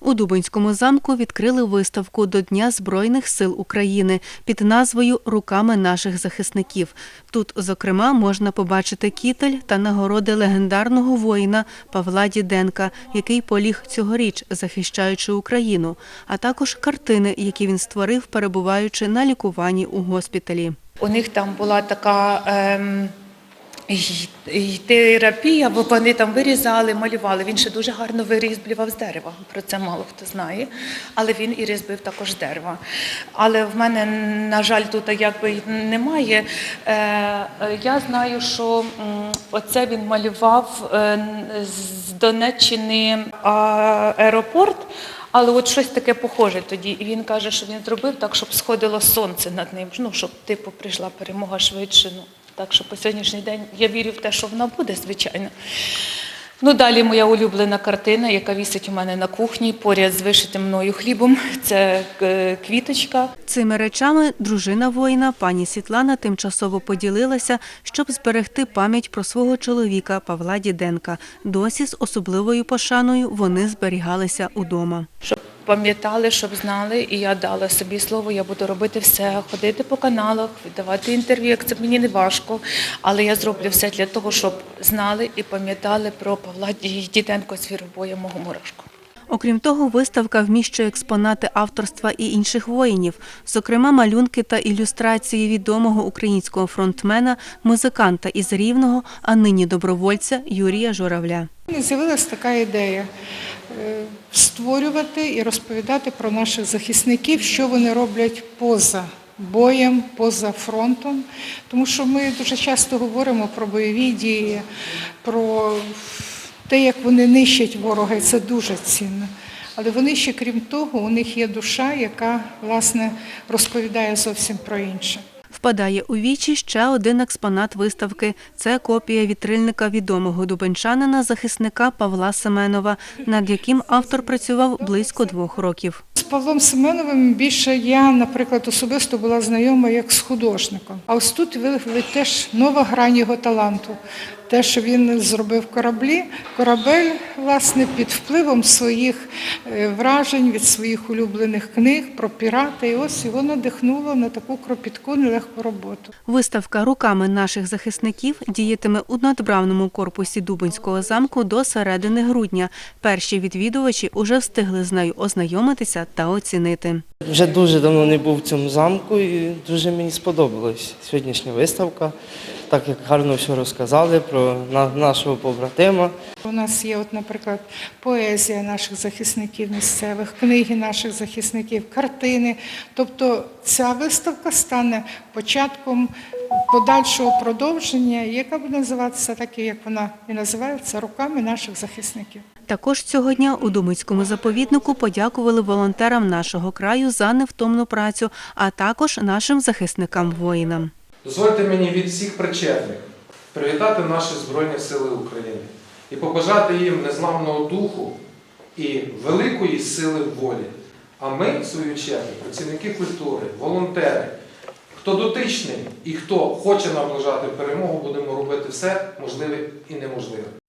У Дубинському замку відкрили виставку до Дня Збройних сил України під назвою Руками наших захисників. Тут, зокрема, можна побачити кітель та нагороди легендарного воїна Павла Діденка, який поліг цьогоріч, захищаючи Україну, а також картини, які він створив, перебуваючи на лікуванні у госпіталі. У них там була така ем, й- терапія, бо вони там вирізали, малювали. Він ще дуже гарно вирізблював з дерева. Про це мало хто знає. Але він і різбив також з дерева. Але в мене, на жаль, тут якби немає. Е, я знаю, що оце він малював е, з Донеччини аеропорт. Але от щось таке похоже тоді. І він каже, що він зробив так, щоб сходило сонце над ним. Ну, щоб типу прийшла перемога швидше. Ну, так що по сьогоднішній день я вірю в те, що вона буде, звичайно. Ну, далі моя улюблена картина, яка вісить у мене на кухні, поряд з вишитим мною хлібом. Це е, квіточка. Цими речами дружина воїна, пані Світлана, тимчасово поділилася, щоб зберегти пам'ять про свого чоловіка Павла Діденка. Досі з особливою пошаною вони зберігалися удома. Пам'ятали, щоб знали, і я дала собі слово, я буду робити все, ходити по каналах, віддавати інтерв'ю, як це мені не важко, але я зроблю все для того, щоб знали і пам'ятали про Павла Ді- Діденко Звіробоя, мого мурашку. Окрім того, виставка вміщує експонати авторства і інших воїнів, зокрема малюнки та ілюстрації відомого українського фронтмена, музиканта із Рівного, а нині добровольця Юрія Журавля. З'явилася така ідея створювати і розповідати про наших захисників, що вони роблять поза боєм, поза фронтом. Тому що ми дуже часто говоримо про бойові дії, про те, як вони нищать ворога, і це дуже цінно. Але вони ще, крім того, у них є душа, яка власне розповідає зовсім про інше. Впадає у вічі ще один експонат виставки. Це копія вітрильника відомого дубенчанина захисника Павла Семенова, над яким автор працював близько двох років. З Павлом Семеновим більше я, наприклад, особисто була знайома як з художником. А ось тут виявили теж нова грань його таланту. Те, що він зробив кораблі, корабель, власне, під впливом своїх е, вражень від своїх улюблених книг про пірати. І ось його надихнуло на таку кропітку, нелегку роботу. Виставка руками наших захисників діятиме у надбравному корпусі Дубинського замку до середини грудня. Перші відвідувачі уже встигли з нею ознайомитися та оцінити. Вже дуже давно не був в цьому замку і дуже мені сподобалась сьогоднішня виставка. Так як гарно все розказали про на- нашого побратима. У нас є, от, наприклад, поезія наших захисників місцевих, книги наших захисників, картини. Тобто ця виставка стане початком подальшого продовження, яка буде називатися так, як вона і називається руками наших захисників. Також цього дня у Думицькому заповіднику подякували волонтерам нашого краю за невтомну працю, а також нашим захисникам-воїнам. Дозвольте мені від всіх причетних привітати наші Збройні Сили України і побажати їм незламного духу і великої сили волі. А ми, в свою чергу, працівники культури, волонтери, хто дотичний і хто хоче наближати перемогу, будемо робити все можливе і неможливе.